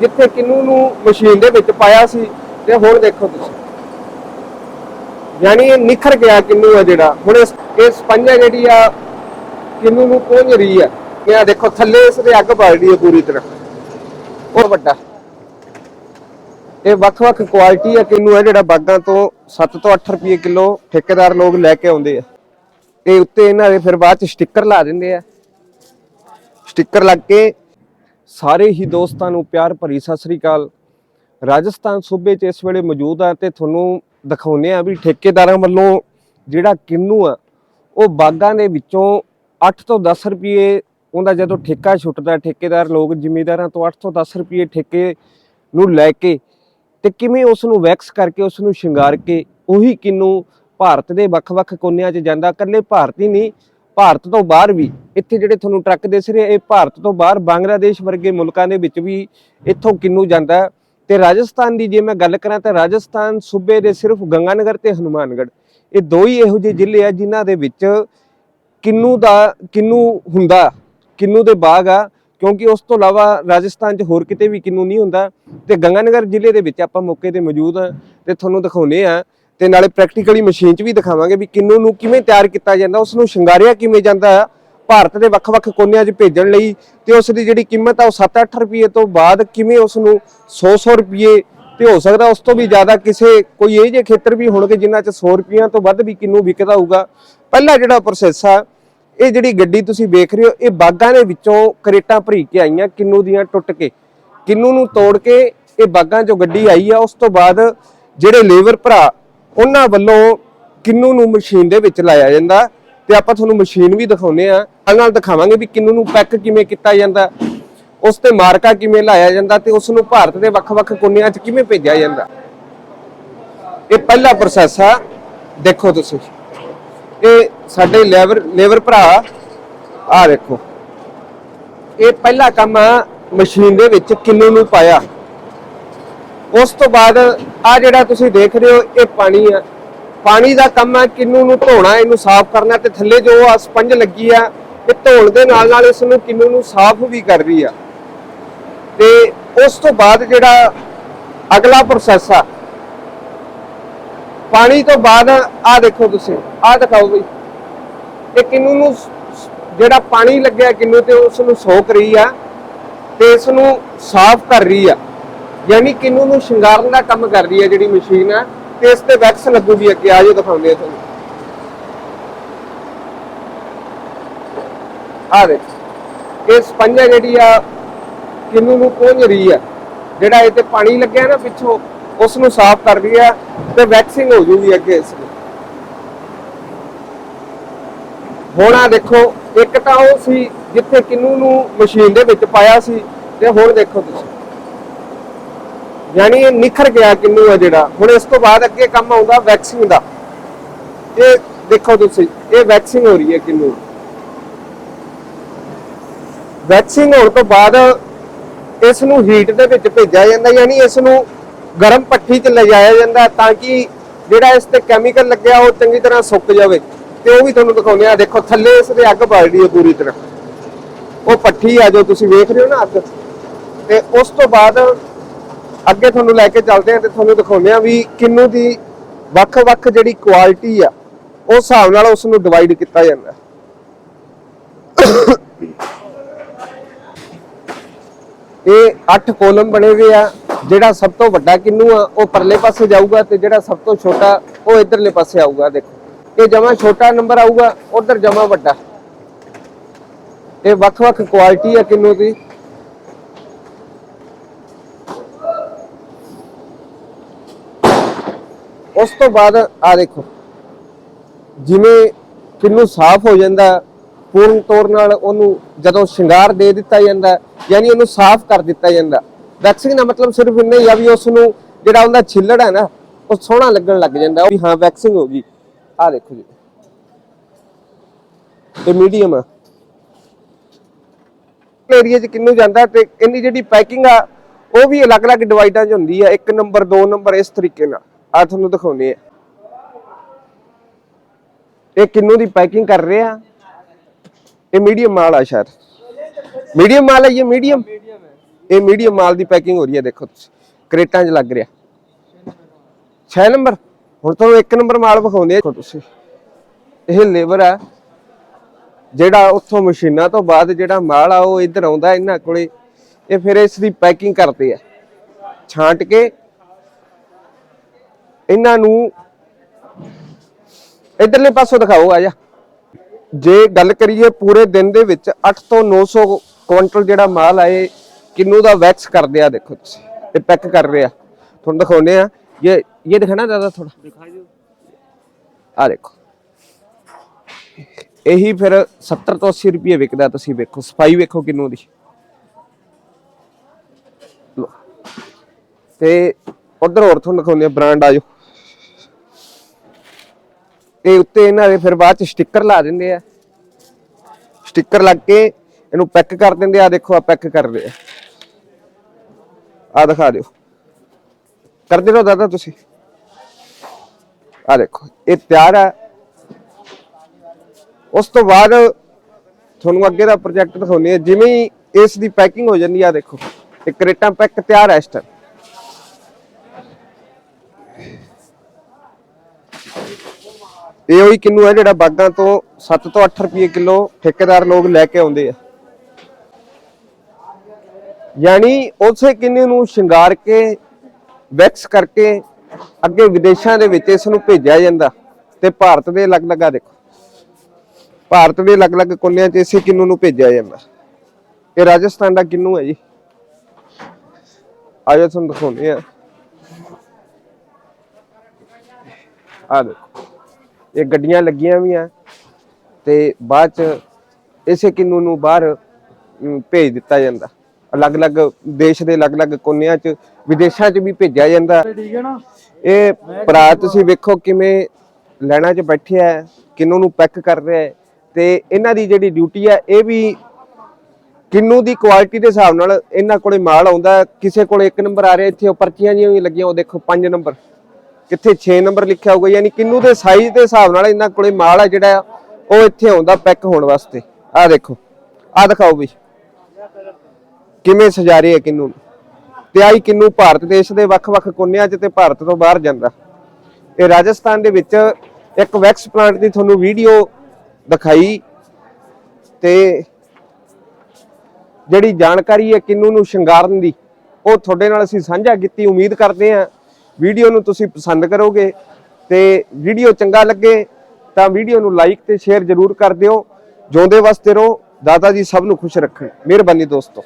ਜਿੱਥੇ ਕਿੰਨੂ ਨੂੰ ਮਸ਼ੀਨ ਦੇ ਵਿੱਚ ਪਾਇਆ ਸੀ ਤੇ ਹੁਣ ਦੇਖੋ ਤੁਸੀਂ। ਯਾਨੀ ਇਹ ਨਿਖਰ ਗਿਆ ਕਿੰਨੂ ਆ ਜਿਹੜਾ। ਹੁਣ ਇਸ, ਇਹ ਸਪੰਜ ਜਿਹੜੀ ਆ, ਕਿੰਨੂ ਨੂੰ ਪਹੁੰਚ ਰਹੀ ਆ। ਇਹ ਆ ਦੇਖੋ, ਥੱਲੇ ਇਸ ਦੇ ਅੱਗ ਬਲ ਰਹੀ ਹੈ ਪੂਰੀ ਤਰ੍ਹਾਂ। ਉਹ ਵੱਡਾ। ਇਹ ਵੱਖ-ਵੱਖ ਕੁਆਲਿਟੀ ਆ ਕਿੰਨੂ ਆ ਜਿਹੜਾ ਬਾਗਾਂ ਤੋਂ 7 ਤੋਂ 8 ਰੁਪਏ ਕਿਲੋ ਠੇਕੇਦਾਰ ਲੋਕ ਲੈ ਕੇ ਆਉਂਦੇ ਆ। ਇਹ ਉੱਤੇ ਇਹਨਾਂ ਦੇ ਫਿਰ ਬਾਅਦ ਚ ਸਟicker ਲਾ ਦਿੰਦੇ ਆ। ਸਟicker ਲੱਗ ਕੇ ਸਾਰੇ ਹੀ ਦੋਸਤਾਂ ਨੂੰ ਪਿਆਰ ਭਰੀ ਸਤਿ ਸ੍ਰੀ ਅਕਾਲ। ਰਾਜਸਥਾਨ ਸੂਬੇ 'ਚ ਇਸ ਵੇਲੇ ਮੌਜੂਦ ਆ ਤੇ ਤੁਹਾਨੂੰ ਦਿਖਾਉਂਦੇ ਆ ਵੀ ਠੇਕੇਦਾਰਾਂ ਵੱਲੋਂ ਜਿਹੜਾ ਕਿੰਨੂ ਆ, ਉਹ ਬਾਗਾਂ ਦੇ ਵਿੱਚੋਂ 8 ਤੋਂ 10 ਰੁਪਏ ਉਹਦਾ ਜਦੋਂ ਠੇਕਾ ਛੁੱਟਦਾ, ਠੇਕੇਦਾਰ ਲੋਕ ਜ਼ਿਮੀਂਦਾਰਾਂ ਤੋਂ 8 ਤੋਂ 10 ਰੁਪਏ ਠੇਕੇ ਨੂੰ ਲੈ ਕੇ ਤੇ ਕਿਵੇਂ ਉਸ ਨੂੰ ਵੈਕਸ ਕਰਕੇ, ਉਸ ਨੂੰ ਸ਼ਿੰਗਾਰ ਕੇ ਉਹੀ ਕਿੰਨੂ ਭਾਰਤ ਦੇ ਵੱਖ-ਵੱਖ ਕੋਨਿਆਂ 'ਚ ਜਾਂਦਾ। ਇਕੱਲੇ ਭਾਰਤੀ ਨਹੀਂ ਭਾਰਤ ਤੋਂ ਬਾਹਰ ਵੀ ਇੱਥੇ ਜਿਹੜੇ ਤੁਹਾਨੂੰ ਟਰੱਕ ਦਿਸ ਰਹੇ ਇਹ ਭਾਰਤ ਤੋਂ ਬਾਹਰ ਬੰਗਲਾਦੇਸ਼ ਵਰਗੇ ਮੁਲਕਾਂ ਦੇ ਵਿੱਚ ਵੀ ਇੱਥੋਂ ਕਿੰਨੂ ਜਾਂਦਾ ਹੈ। ਤੇ ਰਾਜਸਥਾਨ ਦੀ ਜੇ ਮੈਂ ਗੱਲ ਕਰਾਂ ਤਾਂ ਰਾਜਸਥਾਨ, ਸੂਬੇ ਦੇ ਸਿਰਫ ਗੰਗਾਨਗਰ ਤੇ ਹਨੂਮਾਨਗੜ੍ਹ ਇਹ ਦੋ ਹੀ ਇਹੋ ਜਿਹੇ ਜ਼ਿਲ੍ਹੇ ਆ ਜਿਨ੍ਹਾਂ ਦੇ ਵਿੱਚ ਕਿੰਨੂ ਦਾ, ਕਿੰਨੂ ਹੁੰਦਾ, ਕਿੰਨੂ ਦੇ ਬਾਗ ਆ, ਕਿਉਂਕਿ ਉਸ ਤੋਂ ਇਲਾਵਾ ਰਾਜਸਥਾਨ 'ਚ ਹੋਰ ਕਿਤੇ ਵੀ ਕਿੰਨੂ ਨਹੀਂ ਹੁੰਦਾ ਤੇ ਗੰਗਾਨਗਰ ਜ਼ਿਲ੍ਹੇ ਦੇ ਵਿੱਚ ਆਪਾਂ ਮੌਕੇ ਤੇ ਮੌਜੂਦ ਆ ਤੇ ਤੁਹਾਨੂੰ ਦਿਖਾਉਨੇ ਆ ਤੇ ਨਾਲੇ ਪ੍ਰੈਕਟੀਕਲੀ ਮਸ਼ੀਨ 'ਚ ਵੀ ਦਿਖਾਵਾਂਗੇ ਵੀ ਕਿੰਨੂ ਨੂੰ ਕਿਵੇਂ ਤਿਆਰ ਕੀਤਾ ਜਾਂਦਾ ਉਸ ਨੂੰ ਸ਼ਿੰਗਾਰਿਆ ਕਿਵੇਂ ਜਾਂਦਾ ਆ। ਭਾਰਤ ਦੇ ਵੱਖ-ਵੱਖ ਕੋਨਿਆਂ 'ਚ ਭੇਜਣ ਲਈ ਤੇ ਉਸ ਦੀ ਜਿਹੜੀ ਕੀਮਤ ਆ ਉਹ 7-8 ਰੁਪਏ ਤੋਂ ਬਾਅਦ ਕਿਵੇਂ ਉਸ ਨੂੰ 100-100 ਰੁਪਏ ਤੇ ਹੋ ਸਕਦਾ ਉਸ ਤੋਂ ਵੀ ਜ਼ਿਆਦਾ ਕਿਸੇ ਕੋਈ ਇਹ ਜਿਹੇ ਖੇਤਰ ਵੀ ਹੋਣਗੇ ਜਿਨ੍ਹਾਂ 'ਚ 100 ਰੁਪਈਆਂ ਤੋਂ ਵੱਧ ਵੀ ਕਿੰਨੂ ਵਿਕਦਾ ਹੋਊਗਾ। ਪਹਿਲਾ ਜਿਹੜਾ ਪ੍ਰੋਸੈਸ ਆ, ਇਹ ਜਿਹੜੀ ਗੱਡੀ ਤੁਸੀਂ ਵੇਖ ਰਹੇ ਹੋ, ਇਹ ਬਾਗਾਂ ਦੇ ਵਿੱਚੋਂ ਕਰੇਟਾਂ ਭਰੀ ਕੇ ਆਈਆਂ, ਕਿੰਨੂ ਦੀਆਂ ਟੁੱਟ ਕੇ। ਕਿੰਨੂ ਨੂੰ ਤੋੜ ਕੇ ਇਹ ਬਾਗਾਂ 'ਚੋਂ ਗੱਡੀ ਆਈ ਆ, ਉਸ ਤੋਂ ਬਾਅਦ ਜਿਹੜੇ ਲੇਬਰ ਭਰਾ ਉਹਨਾਂ ਵੱਲੋਂ ਕਿੰਨੂ ਨੂੰ ਮਸ਼ੀਨ ਦੇ ਵਿੱਚ ਲਾਇਆ ਜਾਂਦਾ ਤੇ ਆਪਾਂ ਤੁਹਾਨੂੰ ਮਸ਼ੀਨ ਵੀ ਦਿਖਾਉਨੇ ਆ ਨਾਲ ਨਾਲ ਦਿਖਾਵਾਂਗੇ ਵੀ ਕਿੰਨੂ ਨੂੰ ਪੈਕ ਕਿਵੇਂ ਕੀਤਾ ਜਾਂਦਾ ਉਸ ਤੇ ਮਾਰਕਾ ਕਿਵੇਂ ਲਾਇਆ ਜਾਂਦਾ ਤੇ ਉਸ ਨੂੰ ਭਾਰਤ ਦੇ ਵੱਖ-ਵੱਖ ਕੋਨਿਆਂ 'ਚ ਕਿਵੇਂ ਭੇਜਿਆ ਜਾਂਦਾ ਇਹ ਪਹਿਲਾ ਪ੍ਰੋਸੈਸ ਆ। ਦੇਖੋ ਤੁਸੀਂ। ਇਹ ਸਾਡੇ ਲੇਬਰ ਲੇਬਰ ਭਰਾ ਆ। ਦੇਖੋ। ਇਹ ਪਹਿਲਾ ਕੰਮ ਆ ਮਸ਼ੀਨ ਦੇ ਵਿੱਚ ਕਿੰਨੂ ਨੂੰ ਪਾਇਆ। ਉਸ ਤੋਂ ਬਾਅਦ ਆ ਜਿਹੜਾ ਤੁਸੀਂ ਦੇਖ ਰਹੇ ਹੋ, ਇਹ ਪਾਣੀ ਆ। ਪਾਣੀ ਦਾ ਕੰਮ ਹੈ ਕਿੰਨੂ ਨੂੰ ਧੋਣਾ, ਇਹਨੂੰ ਸਾਫ਼ ਕਰਨਾ ਤੇ ਥੱਲੇ ਜੋ ਆ ਸਪੰਜ ਲੱਗੀ ਆ, ਇਹ ਧੋਣ ਦੇ ਨਾਲ ਨਾਲ ਇਸ ਨੂੰ ਕਿੰਨੂ ਨੂੰ ਸਾਫ਼ ਵੀ ਕਰ ਰਹੀ ਆ। ਤੇ ਉਸ ਤੋਂ ਬਾਅਦ ਜਿਹੜਾ ਅਗਲਾ ਪ੍ਰੋਸੈਸ ਆ, ਪਾਣੀ ਤੋਂ ਬਾਅਦ ਆ ਦੇਖੋ ਤੁਸੀਂ ਆ ਦਿਖਾਓ ਬਈ। ਇਹ ਕਿੰਨੂ ਨੂੰ ਜਿਹੜਾ ਪਾਣੀ ਲੱਗਿਆ ਕਿੰਨੂ ਤੇ ਉਸ ਨੂੰ ਸੋਖ ਰਹੀ ਆ ਤੇ ਇਸ ਨੂੰ ਸਾਫ਼ ਕਰ ਰਹੀ ਆ। ਯਾਨੀ ਕਿੰਨੂ ਨੂੰ ਸ਼ਿੰਗਾਰਨ ਦਾ ਕੰਮ ਕਰ ਰਹੀ ਆ ਜਿਹੜੀ ਮਸ਼ੀਨ ਆ, ਤੇ ਇਸ ਤੇ ਵੈਕਸ ਲੱਗੂਗੀ ਅੱਗੇ ਆਜੋ ਦਿਖਾਉਂਦੇ ਆ ਤੁਹਾਨੂੰ। ਆ ਦੇਖ, ਇਹ ਸਪੰਜ ਜਿਹੜੀ ਆ, ਕਿੰਨੂ ਨੂੰ ਪਹੁੰਚ ਰਹੀ ਆ। ਜਿਹੜਾ ਇਹ ਤੇ ਪਾਣੀ ਲੱਗਿਆ ਨਾ ਪਿੱਛੋਂ, ਉਸ ਨੂੰ ਸਾਫ਼ ਕਰ ਰਹੀ ਆ, ਤੇ ਵੈਕਸਿੰਗ ਹੋ ਜੂਗੀ ਅੱਗੇ ਇਸ ਦੀ ਹੁਣ ਆ ਦੇਖੋ, ਇੱਕ ਤਾਂ ਉਹ ਸੀ ਜਿੱਥੇ ਕਿੰਨੂ ਨੂੰ ਮਸ਼ੀਨ ਦੇ ਵਿੱਚ ਪਾਇਆ ਸੀ, ਤੇ ਹੁਣ ਦੇਖੋ ਤੁਸੀਂ। ਯਾਨੀ ਇਹ ਨਿਖਰ ਗਿਆ ਕਿੰਨੂ ਆ ਜਿਹੜਾ। ਹੁਣ ਇਸ ਤੋਂ ਬਾਅਦ ਅੱਗੇ ਕੰਮ ਆਉਂਦਾ ਵੈਕਸਿੰਗ ਦਾ। ਇਹ ਦੇਖੋ ਤੁਸੀਂ, ਇਹ ਵੈਕਸਿੰਗ ਹੋ ਰਹੀ ਹੈ ਕਿੰਨੂ। ਵੈਕਸਿੰਗ ਹੋਣ ਤੋਂ ਬਾਅਦ ਇਸ ਨੂੰ ਹੀਟ ਦੇ ਵਿੱਚ ਭੇਜਿਆ ਜਾਂਦਾ, ਯਾਨੀ ਇਸ ਨੂੰ ਗਰਮ ਪੱਠੀ 'ਚ ਲਿਜਾਇਆ ਜਾਂਦਾ ਤਾਂ ਕਿ ਜਿਹੜਾ ਇਸ ਤੇ ਕੈਮੀਕਲ ਲੱਗਿਆ ਉਹ ਚੰਗੀ ਤਰ੍ਹਾਂ ਸੁੱਕ ਜਾਵੇ। ਤੇ ਉਹ ਵੀ ਤੁਹਾਨੂੰ ਦਿਖਾਉਂਦੇ ਆ ਦੇਖੋ, ਥੱਲੇ ਇਸ ਦੇ ਅੱਗ ਬਲ ਰਹੀ ਹੈ ਪੂਰੀ ਤਰ੍ਹਾਂ। ਉਹ ਪੱਠੀ ਆ ਜੋ ਤੁਸੀਂ ਵੇਖ ਰਹੇ ਹੋ ਨਾ ਅੱਗ। ਤੇ ਉਸ ਤੋਂ ਬਾਅਦ ਅੱਗੇ ਤੁਹਾਨੂੰ ਲੈ ਕੇ ਚੱਲਦੇ ਹਾਂ ਤੇ ਤੁਹਾਨੂੰ ਦਿਖਾਉਂਦੇ ਆ ਵੀ ਕਿੰਨੂ ਦੀ ਵੱਖ-ਵੱਖ ਜਿਹੜੀ ਕੁਆਲਿਟੀ ਆ ਉਸ ਹਿਸਾਬ ਨਾਲ ਉਸ ਨੂੰ ਡਿਵਾਈਡ ਕੀਤਾ ਜਾਂਦਾ ਇਹ 8 ਕੋਲਮ ਬਣੇ ਹੋਏ ਆ, ਜਿਹੜਾ ਸਭ ਤੋਂ ਵੱਡਾ ਕਿੰਨੂ ਆ, ਉਹ ਪਰਲੇ ਪਾਸੇ ਜਾਊਗਾ ਤੇ ਜਿਹੜਾ ਸਭ ਤੋਂ ਛੋਟਾ, ਉਹ ਇਧਰਲੇ ਪਾਸੇ ਆਊਗਾ, ਦੇਖੋ। ਇਹ ਜਮਾ ਛੋਟਾ ਨੰਬਰ ਆਊਗਾ, ਉਧਰ ਜਮਾ ਵੱਡਾ। ਇਹ ਵੱਖ-ਵੱਖ ਕੁਆਲਿਟੀ ਆ ਕਿੰਨੂ ਦੀ। ਉਸ ਤੋਂ ਬਾਅਦ ਆ ਦੇਖੋ, ਜਿਵੇਂ ਕਿੰਨੂ ਸਾਫ਼ ਹੋ ਜਾਂਦਾ, ਪੂਰਨ ਤੌਰ ਨਾਲ ਉਹਨੂੰ ਜਦੋਂ ਸ਼ਿੰਗਾਰ ਦੇ ਦਿੱਤਾ ਜਾਂਦਾ, ਯਾਨੀ ਉਹਨੂੰ ਸਾਫ਼ ਕਰ ਦਿੱਤਾ ਜਾਂਦਾ। ਵੈਕਸਿੰਗ ਦਾ ਮਤਲਬ ਸਿਰਫ ਇੰਨਾ ਹੀ ਆ ਵੀ ਉਸ ਨੂੰ ਜਿਹੜਾ ਉਹਦਾ ਛਿੱਲੜ ਹੈ ਨਾ, ਉਹ ਸੋਹਣਾ ਲੱਗਣ ਲੱਗ ਜਾਂਦਾ। ਵੀ ਹਾਂ ਵੈਕਸਿੰਗ ਹੋ ਗਈ। ਆ ਦੇਖੋ ਜੀ। ਤੇ ਮੀਡੀਅਮ ਆ। ਏਰੀਆ 'ਚ ਕਿੰਨੂ ਜਾਂਦਾ ਤੇ ਇਹਦੀ ਜਿਹੜੀ ਪੈਕਿੰਗ ਆ, ਉਹ ਵੀ ਅਲੱਗ-ਅਲੱਗ ਡਿਵਾਈਡਾਂ 'ਚ ਹੁੰਦੀ ਆ। ਇੱਕ ਨੰਬਰ ਦੋ ਨੰਬਰ ਇਸ ਤਰੀਕੇ ਨਾਲ। ਆ ਤੁਹਾਨੂੰ ਦਿਖਾਉਨੇ ਆ। ਇਹ ਕਿੰਨੂ ਦੀ ਪੈਕਿੰਗ ਕਰ ਰਹੇ ਆ? ਇਹ ਮੀਡੀਅਮ ਮਾਲ ਆ ਸ਼ਾਇਦ। ਮੀਡੀਅਮ ਮਾਲ ਹੈ ਇਹ ਮੀਡੀਅਮ ਇਹ ਮੀਡੀਅਮ ਮਾਲ ਦੀ ਪੈਕਿੰਗ ਹੋ ਰਹੀ ਹੈ ਦੇਖੋ ਤੁਸੀਂ। ਕ੍ਰੇਟਾਂ 'ਚ ਲੱਗ ਰਿਹਾ। 6 ਨੰਬਰ। ਹੁਣ ਤੁਹਾਨੂੰ 1 ਨੰਬਰ ਮਾਲ ਵਿਖਾਉਂਦੇ ਦੇਖੋ ਤੁਸੀਂ। ਇਹ ਲੇਬਰ ਆ। ਜਿਹੜਾ ਉੱਥੋਂ ਮਸ਼ੀਨਾਂ ਤੋਂ ਬਾਅਦ ਜਿਹੜਾ ਮਾਲ ਆ, ਉਹ ਇੱਧਰ ਆਉਂਦਾ ਇਹਨਾਂ ਕੋਲੇ। ਇਹ ਫਿਰ ਇਸ ਦੀ ਪੈਕਿੰਗ ਕਰਦੇ ਆ। ਛਾਂਟ ਕੇ ਇਹਨਾਂ ਨੂੰ ਇਧਰਲੇ ਪਾਸੋਂ ਦਿਖਾਓ, ਆ ਜਾ। ਜੇ ਗੱਲ ਕਰੀਏ ਪੂਰੇ ਦਿਨ ਦੇ ਵਿੱਚ 8 ਤੋਂ 900 ਕੁਇੰਟਲ ਜਿਹੜਾ ਮਾਲ ਆਏ ਕਿੰਨੂ ਦਾ ਵੈਕਸ ਕਰਦੇ ਆ, ਦੇਖੋ ਤੁਸੀਂ ਇਹ ਪੈਕ ਕਰ ਰਿਹਾ ਤੁਹਾਨੂੰ ਦਿਖਾਉਨੇ ਆ ਇਹ ਇਹ ਦਿਖਾਣਾ ਦਾਦਾ ਥੋੜਾ ਦਿਖਾਈ ਦਿਓ ਆ ਦੇਖੋ। ਇਹੀ ਫਿਰ 70 ਤੋਂ 80 ਰੁਪਏ ਵਿਕਦਾ ਤੁਸੀਂ ਵੇਖੋ, ਸਫ਼ਾਈ ਵੇਖੋ ਕਿੰਨੂ ਦੀ। ਤੇ ਉਧਰ ਹੋਰ ਤੁਹਾਨੂੰ ਦਿਖਾਉਂਦੇ ਆ ਬ੍ਰਾਂਡ ਆਜੋ ਇਹ ਉੱਤੇ ਇਹਨਾਂ ਦੇ ਫਿਰ ਬਾਅਦ ਚ ਸਟicker ਲਾ ਦਿੰਦੇ ਆ। ਸਟicker ਲੱਗ ਕੇ ਇਹਨੂੰ ਪੈਕ ਕਰ ਦਿੰਦੇ ਆ। ਦੇਖੋ ਆ ਪੈਕ ਕਰ ਆ। ਆ ਦਿਖਾ ਦਿਓ। ਕਰਦੇ ਰਹੋ ਦਾਦਾ ਤੁਸੀਂ। ਆ ਦੇਖੋ, ਇਹ ਤਿਆਰ ਹੈ ਉਸ ਤੋਂ ਬਾਅਦ ਤੁਹਾਨੂੰ ਅੱਗੇ ਦਾ ਪ੍ਰੋਜੈਕਟ ਦਿਖਾਉਣੀ ਹੈ ਜਿਵੇਂ ਹੀ ਇਸ ਦੀ ਪੈਕਿੰਗ ਹੋ ਜਾਂਦੀ ਆ ਦੇਖੋ। ਇਹ ਕਰੇਟਾਂ ਪੈਕ ਤਿਆਰ ਹੈ ਇਸ ਟਾਈਮ ਇਹ ਉਹੀ ਕਿੰਨੂ ਹੈ ਜਿਹੜਾ ਬਾਗਾਂ ਤੋਂ 7 ਤੋਂ 8 ਰੁਪਏ ਕਿਲੋ ਠੇਕੇਦਾਰ ਲੋਕ ਲੈ ਕੇ ਆਉਂਦੇ ਆ। ਯਾਨੀ ਉਸੇ ਕਿੰਨੂ ਨੂੰ ਸ਼ਿੰਗਾਰ ਕੇ, ਵੈਕਸ ਕਰਕੇ ਅੱਗੇ ਵਿਦੇਸ਼ਾਂ ਦੇ ਵਿੱਚ ਇਸ ਨੂੰ ਭੇਜਿਆ ਜਾਂਦਾ ਤੇ ਭਾਰਤ ਦੇ ਅਲੱਗ-ਅਲੱਗ ਆ ਦੇਖੋ। ਭਾਰਤ ਦੇ ਅਲੱਗ-ਅਲੱਗ ਕੋਨਿਆਂ 'ਚ ਇਸੇ ਕਿੰਨੂ ਨੂੰ ਭੇਜਿਆ ਜਾਂਦਾ। ਇਹ ਰਾਜਸਥਾਨ ਦਾ ਕਿੰਨੂ ਹੈ ਜੀ। ਆਜੋ ਤੁਹਾਨੂੰ ਦਿਖਾਉਂਦੇ ਆ ਆ ਦੇਖੋ। ਇਹ ਗੱਡੀਆਂ ਲੱਗੀਆਂ ਵੀ ਆ ਤੇ ਬਾਅਦ ਚ ਇਸੇ ਕਿੰਨੂ ਨੂੰ ਬਾਹਰ ਭੇਜ ਦਿੱਤਾ ਜਾਂਦਾ। ਅਲੱਗ-ਅਲੱਗ ਦੇਸ਼ ਦੇ ਅਲੱਗ-ਅਲੱਗ ਕੋਨਿਆਂ 'ਚ ਵਿਦੇਸ਼ਾਂ 'ਚ ਵੀ ਭੇਜਿਆ ਜਾਂਦਾ। ਇਹ ਭਰਾ ਤੁਸੀਂ ਵੇਖੋ ਕਿਵੇਂ ਲੈਣਾ 'ਚ ਬੈਠਿਆ ਹੈ ਕਿੰਨੂ ਨੂੰ ਪੈਕ ਕਰ ਰਿਹਾ ਹੈ। ਤੇ ਇਹਨਾਂ ਦੀ ਜਿਹੜੀ ਡਿਊਟੀ ਹੈ ਇਹ ਵੀ ਕਿੰਨੂ ਦੀ ਕੁਆਲਿਟੀ ਦੇ ਹਿਸਾਬ ਨਾਲ ਇਹਨਾਂ ਕੋਲੇ ਮਾਲ ਆਉਂਦਾ। ਕਿਸੇ ਕੋਲੇ 1 ਨੰਬਰ ਆ ਰਿਹਾ ਇੱਥੇ ਉਹ ਪਰਚੀਆਂ ਜਿਹੀਆਂ ਵੀ ਲੱਗੀਆਂ ਉਹ ਦੇਖੋ 5 ਨੰਬਰ। ਕਿੱਥੇ 6 ਨੰਬਰ ਲਿਖਿਆ ਹੋਊਗਾ, ਯਾਨੀ ਕਿੰਨੂ ਦੇ ਸਾਈਜ਼ ਦੇ ਹਿਸਾਬ ਨਾਲ ਇਹਨਾਂ ਕੋਲੇ ਮਾਲ ਆ ਜਿਹੜਾ ਉਹ ਇੱਥੇ ਆਉਂਦਾ ਪੈਕ ਹੋਣ ਵਾਸਤੇ। ਆਹ ਦੇਖੋ, ਆਹ ਦਿਖਾਓ ਵੀ ਕਿਵੇਂ ਸਜਾ ਰਹੇ ਆ ਕਿੰਨੂ ਤੇ ਆਈ ਕਿੰਨੂ ਭਾਰਤ ਦੇਸ਼ ਦੇ ਵੱਖ-ਵੱਖ ਕੋਨਿਆਂ 'ਚ ਤੇ ਭਾਰਤ ਤੋਂ ਬਾਹਰ ਜਾਂਦਾ। ਇਹ ਰਾਜਸਥਾਨ ਦੇ ਵਿੱਚ ਇੱਕ ਵੈਕਸ ਪਲਾਂਟ ਦੀ ਤੁਹਾਨੂੰ ਵੀਡੀਓ ਦਿਖਾਈ ਤੇ ਜਿਹੜੀ ਜਾਣਕਾਰੀ ਹੈ ਕਿੰਨੂ ਨੂੰ ਸ਼ਿੰਗਾਰਨ ਦੀ, ਉਹ ਤੁਹਾਡੇ ਨਾਲ ਅਸੀਂ ਸਾਂਝਾ ਕੀਤੀ। ਉਮੀਦ ਕਰਦੇ ਹਾਂ ਵੀਡੀਓ ਨੂੰ ਤੁਸੀਂ ਪਸੰਦ ਕਰੋਗੇ ਤੇ ਵੀਡੀਓ ਚੰਗਾ ਲੱਗੇ ਤਾਂ ਵੀਡੀਓ ਨੂੰ ਲਾਈਕ ਤੇ ਸ਼ੇਅਰ ਜ਼ਰੂਰ ਕਰ ਦਿਓ। ਜਿਉਂਦੇ ਵਾਸਤੇ ਰਹੋ, ਦਾਦਾ ਜੀ ਸਭ ਨੂੰ ਖੁਸ਼ ਰੱਖਣ। ਮਿਹਰਬਾਨੀ ਦੋਸਤੋ।